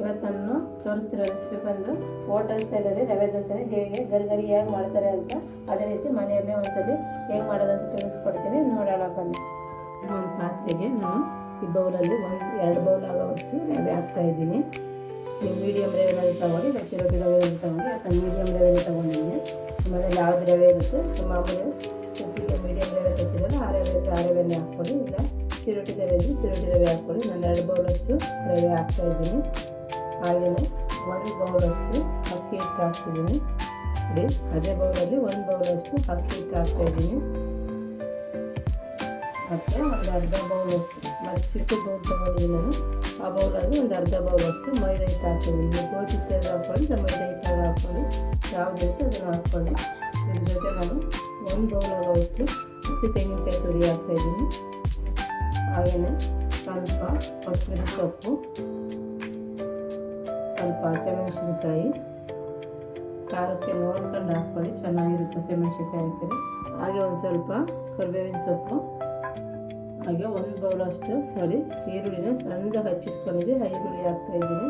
ಇವತ್ತು ನಾನು ತೋರಿಸ್ತಿರೋ ರೆಸಿಪಿ ಬಂದು ಹೋಟೆಲ್ ಸ್ಟೈಲಲ್ಲಿ ರವೆ ದೋಸೆ ಹೇಗೆ ಗರಿಗರಿಯಾಗಿ ಮಾಡ್ತಾರೆ ಅಂತ ಅದೇ ರೀತಿ ಮನೆಯಲ್ಲೇ ಒಂದ್ಸಲಿ ಹೇಗೆ ಮಾಡೋದಂತ ತಿಳಿಸ್ಕೊಡ್ತೀನಿ. ನೋಡೋಣ ಬನ್ನಿ. ಒಂದು ಪಾತ್ರೆಗೆ ನಾನು ಈ ಬೌಲಲ್ಲಿ ಒಂದು ಎರಡು ಬೌಲ್ ಆಗೋವಷ್ಟು ರವೆ ಹಾಕ್ತಾ ಇದ್ದೀನಿ. ನೀವು ಮೀಡಿಯಮ್ ತೊಗೊಂಡು ಇಲ್ಲ ರವೆ ಅಂತ ತೊಗೊಂಡು ಅಥವಾ ಮೀಡಿಯಮ್ ಅಲ್ಲಿ ತಗೊಂಡಿದ್ದೀನಿ ಆಮೇಲೆ ಯಾವ್ದು ರವೆ ಇರುತ್ತೆ ಮಾಮೂಲಿ ಉಪ್ಪಿಗೆ ಮೀಡಿಯಮ್ ರವೆ ತತ್ತಿರಲ್ಲ ಆ ರವೆ ಆ ರವೆಯಲ್ಲಿ ಇಲ್ಲ ಚಿರೋಟಿ ರವೆ ಇದ್ದು ಚಿರೋಟಿ ರವೆ ಹಾಕ್ಕೊಳ್ಳಿ. ನಾನು ಎರಡು ಬೌಲಷ್ಟು ರವೆ ಹಾಕ್ತಾ ಇದ್ದೀನಿ. ಹಾಗೆಯೇ ಒಂದು ಬೌಲಷ್ಟು ಅಕ್ಕಿ ಹಿಟ್ಟು ಹಾಕ್ತಿದ್ದೀನಿ. ನೋಡಿ, ಅದೇ ಬೌಲಲ್ಲಿ ಒಂದು ಬೌಲಷ್ಟು ಅಕ್ಕಿ ಹಿಟ್ಟು ಹಾಕ್ತಾ ಇದ್ದೀನಿ. ಮತ್ತು ಒಂದು ಅರ್ಧ ಬೌಲಷ್ಟು, ಮತ್ತು ಚಿಕ್ಕ ಬೌಲ್ ತೊಗೊಂಡಿದ್ದೀನಿ ನಾನು ಆ ಬೌಲಲ್ಲಿ ಒಂದು ಅರ್ಧ ಬೌಲಷ್ಟು ಮೈದಾ ಹಿಟ್ಟು ಹಾಕ್ತಿದ್ದೀನಿ. ನೀವು ಗೋಧಿ ಹಿಟ್ಟು ಹಾಕ್ಕೊಳ್ಳಿ, ಇಲ್ಲ ಮೈದಾ ಹಿಟ್ಟು ಹಾಕ್ಕೊಳ್ಳಿ. ಯಾವುದೇ ಇತ್ತು ಅದನ್ನು ಹಾಕ್ಕೊಳ್ಳಿ. ಇದ್ರ ಜೊತೆ ನಾನು ಒಂದು ಬೌಲ್ ಆಗೋಷ್ಟು ಹಸಿ ತೆಂಗಿನಕಾಯಿ ತುರಿ ಹಾಕ್ತಾಯಿದ್ದೀನಿ ಹಾಗೆಯೇ ಸ್ವಲ್ಪ ಕೊತ್ತಂಬರಿ ಸೊಪ್ಪು. ಸ್ವಲ್ಪ ಹಸಿಮೆಣಸಿನ್ಕಾಯಿ, ಖಾರಕ್ಕೆ ನೋಡ್ಕೊಂಡು ಹಾಕ್ಕೊಳ್ಳಿ, ಚೆನ್ನಾಗಿರುತ್ತೆ ಹಸಿಮೆಣಸಿನ್ಕಾಯಿ ಹಾಕಿದ್ರೆ. ಹಾಗೆ ಒಂದು ಸ್ವಲ್ಪ ಕರಿಬೇವಿನ ಸೊಪ್ಪು, ಹಾಗೆ ಒಂದು ಬೌಲಷ್ಟು ನೋಡಿ ಈರುಳ್ಳಿನ ಸಣ್ಣದಾಗಿ ಹಚ್ಚಿಟ್ಕೊಂಡಿದ್ದೆ, ಈರುಳ್ಳಿ ಹಾಕ್ತಾ ಇದ್ದೀನಿ.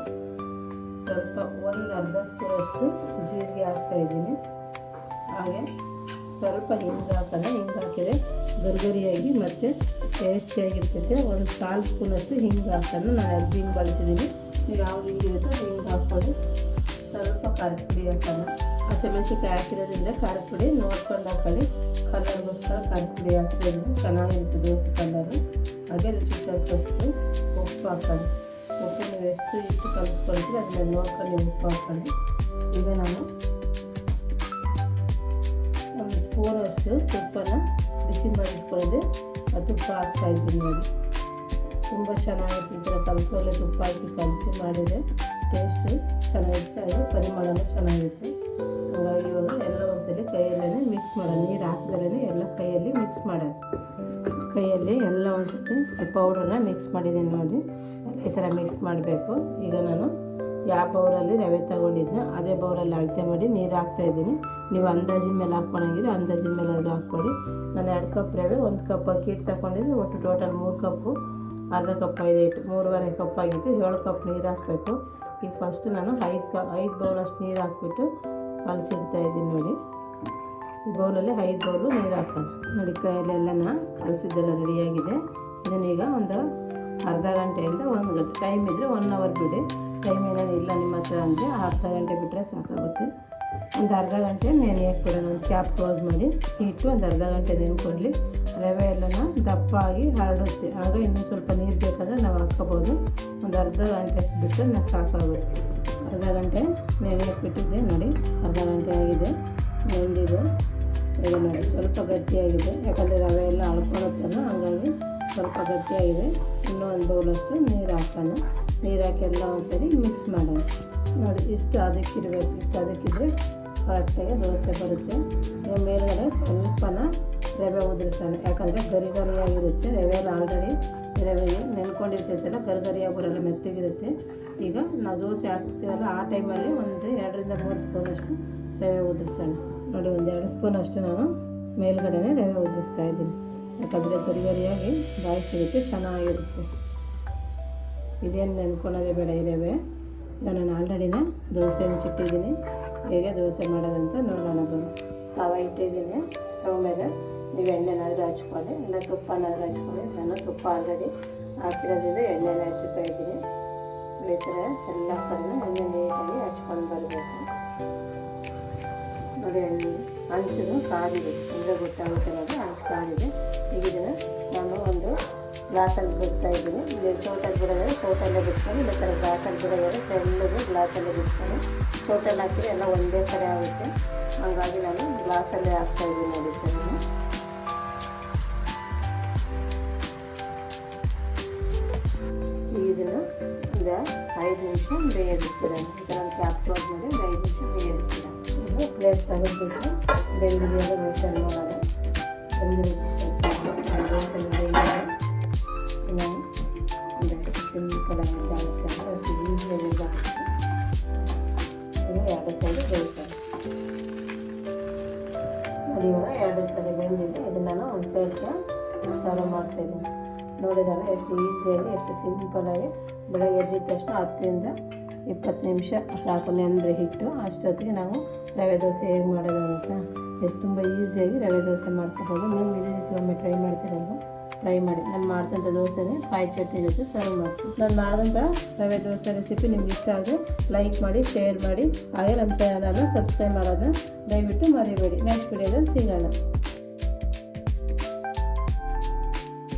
ಸ್ವಲ್ಪ ಒಂದು ಅರ್ಧ ಸ್ಪೂನಷ್ಟು ಜೀರಿಗೆ ಹಾಕ್ತಾ ಇದ್ದೀನಿ. ಹಾಗೆ ಸ್ವಲ್ಪ ಹಿಂಗೆ ಹಾಕೋಣ ಹಿಂಗೆ ಹಾಕಿದರೆ ಗರಿಗರಿಯಾಗಿ ಮತ್ತು ಟೇಸ್ಟಿಯಾಗಿರ್ತೈತೆ. ಒಂದು ಕಾಲು ಸ್ಪೂನಷ್ಟು ಹಿಂಗೆ ಹಾಕೋಣ ನಾನು ಅರ್ಜಿ ಹಿಂಗೆ ಬಳಸಿದ್ದೀನಿ ನೀವು ಹಿಂಗಿರುತ್ತೋ ಹಿಂಗೆ ಹಾಕ್ಬೋದು ಸ್ವಲ್ಪ ಖಾರದ ಪುಡಿ ಹಾಕೋಣ ಹಸಿಮೆಣಸಿನ್ಕಾಯಿ ಹಾಕಿರೋದ್ರಿಂದ ಖಾರದ ಪುಡಿ ನೋಡ್ಕೊಂಡು ಹಾಕೊಳ್ಳಿ. ಕಲರ್ಗೋಸ್ಕರ ಖಾರದ ಪುಡಿ ಹಾಕಿರೋದ್ರಿಂದ ಚೆನ್ನಾಗಿರುತ್ತೆ ದೋಸೆ ಕಲರು ಹಾಗೆ ರುಚಿ ತಕ್ಕಷ್ಟು ಉಪ್ಪು ಹಾಕೊಳ್ಳಿ. ಉಪ್ಪು ನೀವು ಎಷ್ಟು ಇಷ್ಟು ಕಲಿಸ್ಕೊಳ್ತೀರಿ ಅದನ್ನ ನೋಡ್ಕೊಂಡು ಉಪ್ಪು ಹಾಕೊಳ್ಳಿ. ಈಗ ನಾನು ಒಂದು ಸ್ಪೂನಷ್ಟು ತುಪ್ಪನ ಬಿಸಿ ಮಾಡಿಟ್ಕೊಳ್ಳೋದು ತುಪ್ಪ ಹಾಕ್ತಾಯಿದ್ದೀನಿ ನೋಡಿ. ತುಂಬ ಚೆನ್ನಾಗಿರುತ್ತೆ ಈ ಥರ ಕಲಿಸೋಲೆ ತುಪ್ಪ ಹಾಕಿ ಕಲಸಿ ಮಾಡಿದರೆ ಟೇಸ್ಟು ಚೆನ್ನಾಗಿರುತ್ತೆ ಅದು ಪರಿಮಳನೂ ಚೆನ್ನಾಗಿರುತ್ತೆ ಹಾಗಾಗಿ ಇವಾಗ ಎಲ್ಲ ಒಂದ್ಸಲಿ ಕೈಯಲ್ಲೇ ಮಿಕ್ಸ್ ಮಾಡೋಣ. ನೀರು ಹಾಕಿದ್ರೇ ಎಲ್ಲ ಕೈಯಲ್ಲಿ ಮಿಕ್ಸ್ ಮಾಡೋದು ಕೈಯಲ್ಲಿ ಎಲ್ಲ ಒಂದ್ಸತಿ ಪೌಡ್ರನ್ನ ಪೌಡರ್ನ ಮಿಕ್ಸ್ ಮಾಡಿದ್ದೀನಿ ನೋಡಿ. ಈ ಥರ ಮಿಕ್ಸ್ ಮಾಡಬೇಕು. ಈಗ ನಾನು ಯಾವ ಬೌಲಲ್ಲಿ ರವೆ ತಗೊಂಡಿದ್ನೋ, ಅದೇ ಬೌಲಲ್ಲಿ ಅಳತೆ ಮಾಡಿ ನೀರು ಹಾಕ್ತಾಯಿದ್ದೀನಿ ನೀವು ಅಂದಾಜಿನ ಮೇಲೆ ಹಾಕ್ಕೊಳಂಗಿದ್ರೆ ಅಂದಾಜಿನ ಮೇಲೆ ಅದು ಹಾಕ್ಕೊಡಿ. ನಾನು ಎರಡು ಕಪ್ ರವೆ, ಒಂದು ಕಪ್ ಅಕ್ಕಿ ಹಿಟ್ಟು ತಗೊಂಡಿದ್ದೆ. ಒಟ್ಟು ಟೋಟಲ್ ಮೂರು ಕಪ್ಪು ಅರ್ಧ ಕಪ್ ಇಟ್ಟು ಮೂರುವರೆ ಕಪ್ ಆಗಿತ್ತು. ಏಳು ಕಪ್ ನೀರು ಹಾಕಬೇಕು. ಈಗ ಫಸ್ಟ್ ನಾನು ಐದು ಕ, ಐದು ಬೌಲಷ್ಟು ನೀರು ಹಾಕ್ಬಿಟ್ಟು ಕಲಸಿಡ್ತಾ ಇದ್ದೀನಿ ನೋಡಿ. ಬೌಲಲ್ಲಿ ಐದು ಬೌಲು ನೀರು ಹಾಕೋಣ. ನೋಡಿ, ಕೈಯಲ್ಲೆಲ್ಲ ಕಲಸಿದ್ದೆಲ್ಲ ರೆಡಿಯಾಗಿದೆ ಇದನ್ನೀಗ ಒಂದು ಅರ್ಧ ಗಂಟೆಯಿಂದ ಒಂದು ಗಂಟೆ ಟೈಮ್ ಇದ್ದರೆ ಒನ್ ಅವರ್ ಬಿಡಿ. ಟೈಮ್ ಏನೇನು ಇಲ್ಲ ನಿಮ್ಮ ಹತ್ರ ಅಂದರೆ ಅರ್ಧ ಗಂಟೆ ಬಿಟ್ಟರೆ ಸಾಕಾಗುತ್ತೆ. ಒಂದು ಅರ್ಧ ಗಂಟೆ ನೆನೆ ಬಿಡೋಣ ಒಂದು ಕ್ಯಾಪ್ ಕ್ಲೋಸ್ ಮಾಡಿ. ಇಟ್ಟು ಒಂದು ಅರ್ಧ ಗಂಟೆ ನೆನ್ಕೊಳ್ಳಿ ರವೆ ಎಲ್ಲನ ದಪ್ಪ ಆಗಿ ಹರಡುತ್ತೆ. ಆಗ ಇನ್ನೂ ಸ್ವಲ್ಪ ನೀರು ಬೇಕಾದರೆ ನಾವು ಹಾಕ್ಕೋಬೋದು. ಒಂದು ಅರ್ಧ ಗಂಟೆ ಬಿಟ್ಟು ನಾವು ಸಾಕಾಗುತ್ತೆ. ಅರ್ಧ ಗಂಟೆ ನೆನೆಯಕ್ಕೆ ಬಿಟ್ಟಿದ್ದೆ ನೋಡಿ. ಅರ್ಧ ಗಂಟೆ ಆಗಿದೆ. ನೆಂದಿದೆ. ನೋಡಿ, ಸ್ವಲ್ಪ ಗಟ್ಟಿಯಾಗಿದೆ. ಯಾಕಂದರೆ ರವೆ ಎಲ್ಲ ಅಳ್ಕೊಳುತ್ತಲ್ಲ ಹಾಗಾಗಿ ಸ್ವಲ್ಪ ಗಟ್ಟಿಯಾಗಿದೆ ಇನ್ನೂ ಒಂದು ಬೌಲಷ್ಟು ನೀರು ಹಾಕೋಣ. ನೀರು ಹಾಕಿ ಎಲ್ಲ ಒಂದ್ಸರಿ ಮಿಕ್ಸ್ ಮಾಡೋಣ. ನೋಡಿ, ಇಷ್ಟು ಅದಕ್ಕಿರಬೇಕು ಇಷ್ಟು ಅದಕ್ಕಿದ್ರೆ ಕರೆಕ್ಟಾಗಿ ದೋಸೆ ಬರುತ್ತೆ. ಈಗ ಮೇಲ್ಗಡೆ ಸ್ವಲ್ಪನ ರವೆ ಉದುರಿಸೋಣ. ಯಾಕಂದರೆ ಗರಿ ಗರಿಯಾಗಿರುತ್ತೆ. ರವೆ ಎಲ್ಲ ಆಲ್ರೆಡಿ ರವೆ ನೆನ್ಕೊಂಡಿರ್ತೈತಲ್ಲ, ಗರಿ ಗರಿಯಾಗಿ ಬರೋಲ್ಲ, ಮೆತ್ತಗಿರುತ್ತೆ. ಈಗ ನಾವು ದೋಸೆ ಹಾಕ್ತೀವಲ್ಲ, ಆ ಟೈಮಲ್ಲಿ ಒಂದು ಎರಡರಿಂದ ಮೂರು ಸ್ಪೂನಷ್ಟು ರವೆ ಉದುರಿಸೋಣ. ನೋಡಿ, ಒಂದು ಎರಡು ಸ್ಪೂನಷ್ಟು ನಾನು ಮೇಲ್ಗಡೆನೇ ರವೆ ಉದುರಿಸ್ತಾ ಇದ್ದೀನಿ. ಯಾಕಂದರೆ ಗರಿ ಗರಿಯಾಗಿ ಬಾಯಿ ಸಿಗುತ್ತೆ ಚೆನ್ನಾಗಿರುತ್ತೆ. ಇದೇನು ನೆನ್ಕೊಳೋದೇ ಬೇಡ ಈ ನಾನು ಆಲ್ರೆಡಿನ ದೋಸೆ ಚಿಟ್ಟಿದ್ದೀನಿ. ಹೇಗೆ ದೋಸೆ ಮಾಡೋದಂತ ನೋಡೋಣ ಬನ್ನಿ. ತವ ಇಟ್ಟಿದ್ದೀನಿ. ಸ್ಟವ್ ಮೇಲೆ ನೀವು ಎಣ್ಣೆನಾದರೂ ಹಚ್ಕೊಳ್ಳಿ. ಇಲ್ಲ ತುಪ್ಪನಾದರೂ ಹಚ್ಕೊಳ್ಳಿ. ನಾನು ತುಪ್ಪ ಆಲ್ರೆಡಿ ಹಾಕಿರೋದ್ರಿಂದ ಎಣ್ಣೆನ ಹಚ್ಚುತ್ತಾ ಇದ್ದೀನಿ. ಈ ಥರ ಎಲ್ಲ ಕಡೆನೂ ಎಣ್ಣೆ ನೀಟಾಗಿ ಹಚ್ಕೊಂಡು ಬರಬೇಕು. ನೋಡಿ ಅಂಚು ಹಂಚು ಕಾದಿದೆ ಅಂದರೆ ಗೊತ್ತಾಗುತ್ತೆ ಅನ್ನೋದು ಹಂಚು ಕಾದಿದೆ ಈಗ ಇದನ್ನು ನಾನು ಒಂದು ಗ್ಲಾಸಲ್ಲಿ ಬಿಡ್ತಾ ಇದ್ದೀನಿ. ಇಲ್ಲಿ ಚೋಟಲ್ಲಿ ಬಿಡೋದಾದ್ರೆ ಚೋಟಲ್ಲೇ ಬಿಡ್ತೀನಿ. ಇಲ್ಲ ಥರ ಗ್ಲಾಸಲ್ಲಿ ಬಿಡೋದಾದ್ರೆ ಎಲ್ಲರೂ ಗ್ಲಾಸಲ್ಲೇ ಬಿಡ್ತೀನಿ. ಚೋಟಲ್ಲಿ ಹಾಕಿದ್ರೆ ಎಲ್ಲ ಒಂದೇ ಕಡೆ ಆಗುತ್ತೆ. ಹಾಗಾಗಿ ನಾನು ಗ್ಲಾಸಲ್ಲೇ ಹಾಕ್ತಾ ಇದ್ದೀನಿ ನೋಡಿ ನಾನು ಈಗ ಇದನ್ನು ಒಂದು ಐದು ನಿಮಿಷ ಬೇಯದಿರ್ತೀರ ಥರ ಕ್ಯಾಪ್ ಕ್ಲೋಸ್ ಮಾಡಿ ಐದು ನಿಮಿಷ ಬೇಯದಿರ್ತೀರ ಈಗ ತೆಗೆದುಬಿಟ್ಟು ಬೆಂದಿದೆಯಲ್ಲ ದೋಸೆ ಅಂದರೆ ಅಷ್ಟು ಸೈಡು ಇದನ್ನು ನಾನು ಒಂದು ಮಾಡ್ತಾಯಿದ್ದೀನಿ ನೋಡಿದಾಗ ಎಷ್ಟು ಈಸಿಯಾಗಿ, ಎಷ್ಟು ಸಿಂಪಲಾಗಿ ಬೆಳಗ್ಗೆ ಎದ್ದಿದ ತಕ್ಷಣ ಹತ್ತರಿಂದ ಇಪ್ಪತ್ತು ನಿಮಿಷ ಸಾಕು ನೆಂದರೆ ಹಿಟ್ಟು. ಅಷ್ಟೊತ್ತಿಗೆ ನಾವು ರವೆ ದೋಸೆ ಹೇಗೆ ಮಾಡೋದು ಅಂತ ಎಷ್ಟು ತುಂಬ ಈಸಿಯಾಗಿ ರವೆ ದೋಸೆ ಮಾಡ್ಕೋಬೋದು. ನೀವು ಇದೇ ರೀತಿ ಒಮ್ಮೆ ಟ್ರೈ ಮಾಡ್ತೀರಲ್ವ? ಟ್ರೈ ಮಾಡಿ. ನಾನು ಮಾಡಿದಂಥ ದೋಸೆನೇ ಕಾಯಿ ಚಟ್ನಿ ಜೊತೆ ಸರ್ವ್ ಮಾಡ್ತೀನಿ. ನಾನು ಮಾಡಿದಂಥ ರವೆ ದೋಸೆ ರೆಸಿಪಿ ನಿಮ್ಗೆ ಇಷ್ಟ ಆದರೆ ಲೈಕ್ ಮಾಡಿ ಶೇರ್ ಮಾಡಿ. ಹಾಗೆ ನಮ್ಮ ಚಾನಲ್ನ ಸಬ್ಸ್ಕ್ರೈಬ್ ಮಾಡೋದನ್ನ ದಯವಿಟ್ಟು ಮರಿಬೇಡಿ. ನೆಕ್ಸ್ಟ್ ವಿಡಿಯೋದಲ್ಲಿ ಸಿಗೋಣ.